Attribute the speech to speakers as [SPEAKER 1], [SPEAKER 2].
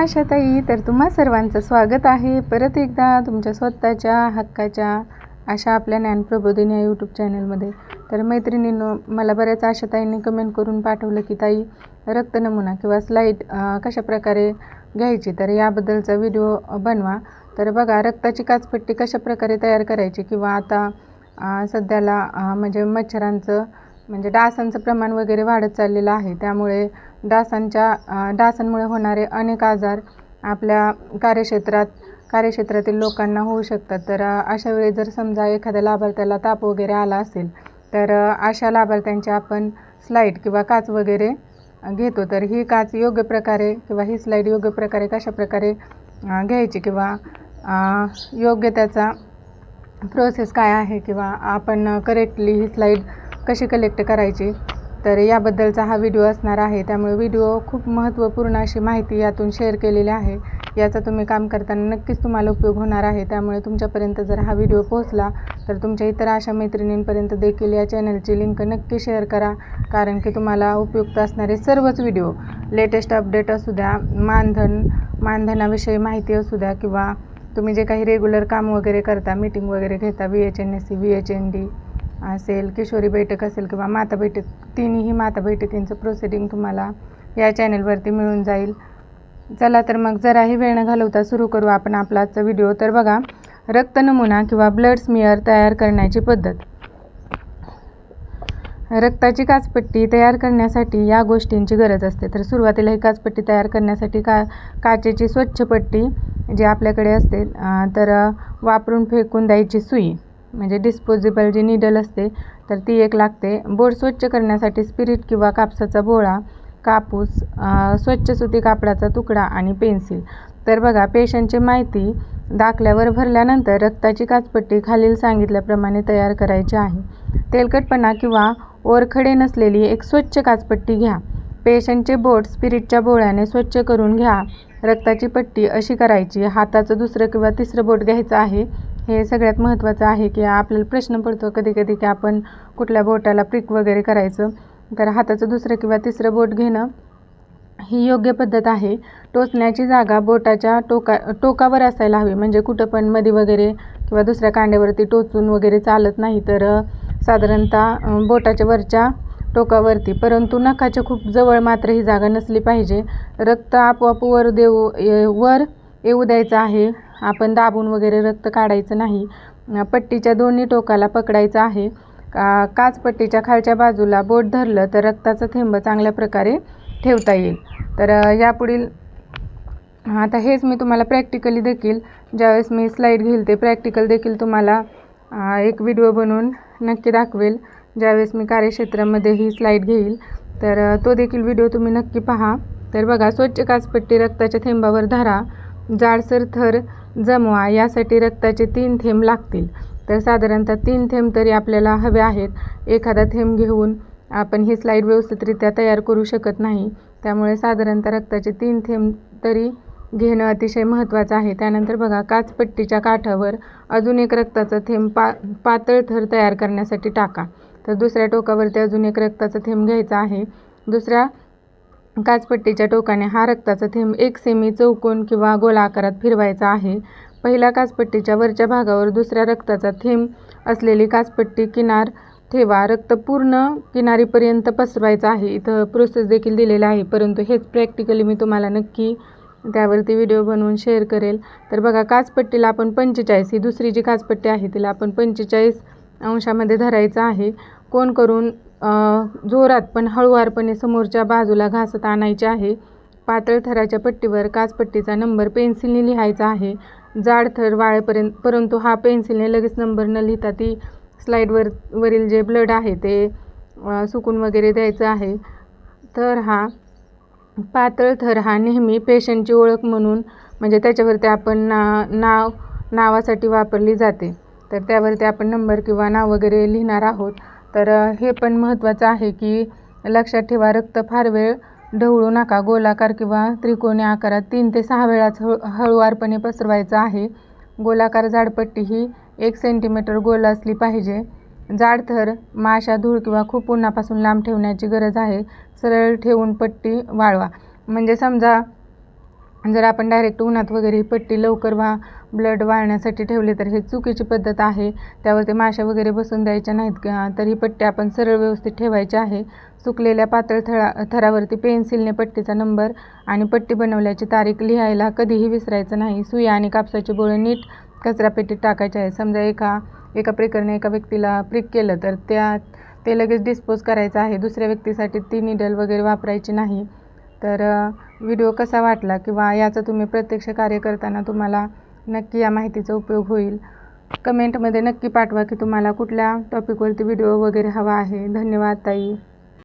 [SPEAKER 1] आशाताई तर तुम्हा सर्वांचं स्वागत आहे. परत एकदा तुमच्या स्वतःच्या हक्काच्या अशा आपल्या ज्ञानप्रबोधिनी या यूट्यूब चॅनलमध्ये तर मैत्रिणीनं मला बऱ्याच आशाताईंनी कमेंट करून पाठवलं की ताई रक्त नमुना किंवा स्लाईड कशा प्रकारे घ्यायची? तर याबद्दलचा व्हिडिओ बनवा. तर बघा रक्ताची काचपट्टी कशा प्रकारे तयार करायची? किंवा आता सध्याला म्हणजे मच्छरांचं म्हणजे डासांचं प्रमाण वगैरे वाढत चाललेलं आहे. त्यामुळे डासांच्या डासांमुळे होणारे अनेक आजार आपल्या कार्यक्षेत्रात कार्यक्षेत्रातील लोकांना होऊ शकतात. तर अशा वेळी जर समजा एखाद्या लाभार्थ्याला ताप वगैरे आला असेल तर अशा लाभार्थ्यांची आपण स्लाईड किंवा काच वगैरे घेतो. तर ही काच योग्य प्रकारे किंवा ही स्लाईड योग्य प्रकारे कशा प्रकारे घ्यायची किंवा योग्य त्याचा प्रोसेस काय आहे किंवा आपण करेक्टली ही स्लाईड कशी कलेक्ट करायची तर याबद्दलचा हा व्हिडिओ असणार आहे. त्यामुळे व्हिडिओ खूप महत्त्वपूर्ण अशी माहिती यातून शेअर केलेली आहे. याचा तुम्ही काम करताना नक्कीच तुम्हाला उपयोग होणार आहे. त्यामुळे तुमच्यापर्यंत जर हा व्हिडिओ पोहोचला तर तुमच्या इतर अशा मैत्रिणींपर्यंत देखील या चॅनलची लिंक नक्की शेअर करा. कारण की तुम्हाला उपयुक्त असणारे सर्वच व्हिडिओ लेटेस्ट अपडेट असू द्या मानधन मानधनाविषयी माहिती असू द्या किंवा तुम्ही जे काही रेग्युलर काम वगैरे करता मीटिंग वगैरे घेता V H N S C V H N D असेल किशोरी बैठक असेल किंवा माता बैठक तिन्ही माता बैठकींचं प्रोसिडिंग तुम्हाला या चॅनलवरती मिळून जाईल. चला तर मग जराही वेळ न घालवता सुरू करू आपण आपला आजचा व्हिडिओ तर बघा रक्त नमुना किंवा ब्लड स्मिअर तयार करण्याची पद्धत. रक्ताची काचपट्टी तयार करण्यासाठी या गोष्टींची गरज असते. तर सुरुवातीला ही काचपट्टी तयार करण्यासाठी का काचेची स्वच्छ पट्टी जी आपल्याकडे असते तर वापरून फेकून द्यायची सुई. म्हणजे डिस्पोजेबल जी निडल असते तर ती एक लागते. बोट स्वच्छ करण्यासाठी स्पिरिट किंवा कापसाचा बोळा कापूस स्वच्छ सुती कापडाचा तुकडा आणि पेन्सिल तर बघा पेशंटची माहिती दाखल्यावर भरल्यानंतर रक्ताची काचपट्टी खालील सांगितल्याप्रमाणे तयार करायची आहे. तेलकटपणा किंवा ओरखडे नसलेली एक स्वच्छ काचपट्टी घ्या. पेशंटचे बोट स्पिरिटच्या बोळ्याने स्वच्छ करून घ्या. रक्ताची पट्टी अशी करायची हाताचं दुसरं किंवा तिसरं बोट घ्यायचं आहे. हे सगळ्यात महत्त्वाचं आहे की आपल्याला प्रश्न पडतो कधी कधी की आपण कुठल्या बोटाला प्रिक वगैरे करायचं. तर हाताचं दुसरं किंवा तिसरं बोट घेणं ही योग्य पद्धत आहे. टोचण्याची जागा बोटाच्या टोका टोकावर असायला हवी. म्हणजे कुठं पण मध्ये वगैरे किंवा दुसऱ्या कांड्यावरती टोचून वगैरे चालत नाही. तर साधारणतः बोटाच्या वरच्या टोकावरती. परंतु नखाच्या खूप जवळ मात्र ही जागा नसली पाहिजे. रक्त आपोआप वर देऊ वर येऊ द्यायचं आहे. आपण दाबून वगैरे रक्त काढायचं नाही. पट्टीच्या दोन्ही टोकाला पकडायचं आहे. का काचपट्टीच्या खालच्या बाजूला बोट धरलं तर रक्ताचं थेंब चांगल्या प्रकारे ठेवता येईल. तर यापुढील आता हेच मी तुम्हाला प्रॅक्टिकली देखील ज्यावेळेस मी स्लाईड घेईल ते प्रॅक्टिकल देखील तुम्हाला एक व्हिडिओ बनवून नक्की दाखवेल. ज्यावेळेस मी कार्यक्षेत्रामध्ये ही स्लाईड घेईल. तर तो देखील व्हिडिओ तुम्ही नक्की पहा. तर बघा स्वच्छ काचपट्टी रक्ताच्या थेंबावर धरा. जाडसर थर जमवा यासाठी रक्ताचे तीन थेंब लागतील. तर साधारणतः तीन थेंब तरी आपल्याला हवे आहेत. एखादा थेंब घेऊन आपण ही स्लाईड व्यवस्थितरित्या तयार करू शकत नाही. त्यामुळे साधारणतः रक्ताचे तीन थेंब तरी घेणं अतिशय महत्त्वाचं आहे. त्यानंतर बघा काचपट्टीच्या काठावर अजून एक रक्ताचा थेंब पा पातळ थर तयार करण्यासाठी टाका. तर दुसऱ्या टोकावरती अजून एक रक्ताचा थेंब घ्यायचा आहे. दुसऱ्या काचपट्टीच्या टोकाने हा रक्ताचा थेंब एक सेमी चौकोन किंवा गोला आकारात फिरवायचा आहे. पहिल्या काचपट्टीच्या वरच्या भागावर दुसऱ्या रक्ताचा थेंब असलेली काचपट्टी किनार ठेवा. रक्त पूर्ण किनारीपर्यंत पसरवायचं आहे. इथं प्रोसेस देखील दिलेला आहे परंतु हेच प्रॅक्टिकली मी तुम्हाला नक्की त्यावरती व्हिडिओ बनवून शेअर करेल. तर बघा काचपट्टीला आपण पंचेचाळीस ही दुसरी जी काचपट्टी आहे तिला आपण पंचेचाळीस अंशामध्ये धरायचं आहे. कोण करून जोरात पण हळुवारपणे समोरच्या बाजूला घासत आणायचे आहे. पातळ थराच्या पट्टीवर काचपट्टीचा नंबर पेन्सिलने लिहायचा आहे. जाड थर वाळेपर्यंत परंतु हा पेन्सिलने लगेच नंबर न लिहिता ती स्लाईडवर वरील जे ब्लड आहे ते सुकून वगैरे द्यायचं आहे. तर हा पातळ थर हा नेहमी पेशंटची ओळख म्हणून म्हणजे त्याच्यावरती आपण ना नाव नावासाठी वापरली जाते. तर त्यावरती आपण नंबर किंवा नाव वगैरे लिहिणार आहोत. तर हे पण महत्त्वाचं आहे की लक्षात ठेवा रक्त फार वेळ ढवळू नका. गोलाकार किंवा त्रिकोणी आकारात तीन ते सहा वेळाच हळू हळुवारपणे पसरवायचं आहे. गोलाकार जाडपट्टी ही एक सेंटीमीटर गोल असली पाहिजे. जाड थर माशा धूळ किंवा खूप उन्हापासून लांब ठेवण्याची गरज आहे. सरळ ठेवून पट्टी वाळवा. म्हणजे समजा जर आपण डायरेक्ट उन्हात वगैरे ही पट्टी लवकर वा ब्लड वाळण्यासाठी ठेवले तर हे चुकीची पद्धत आहे. त्यावरती माशा वगैरे बसून द्यायच्या नाहीत का तर ही पट्टी आपण सरळ व्यवस्थित ठेवायची आहे. सुकलेल्या पातळ थळा थरावरती पेन्सिलने पट्टीचा नंबर आणि पट्टी बनवल्याची तारीख लिहायला कधीही विसरायचं नाही. सुया आणि कापसाची बोळे नीट कचरापेटीत टाकायचे आहे. समजा एका एका प्रेकरने एका व्यक्तीला प्रिक केलं तर त्या ते लगेच डिस्पोज करायचं आहे. दुसऱ्या व्यक्तीसाठी ती निडल वगैरे वापरायची नाही. तर व्हिडिओ कसा वाटला किंवा याचं तुम्ही प्रत्यक्ष कार्य करताना तुम्हाला नक्की या माहितीचा उपयोग होईल. कमेंटमध्ये नक्की पाठवा की तुम्हाला कुठल्या टॉपिकवरती व्हिडिओ वगैरे हवा आहे. धन्यवाद ताई.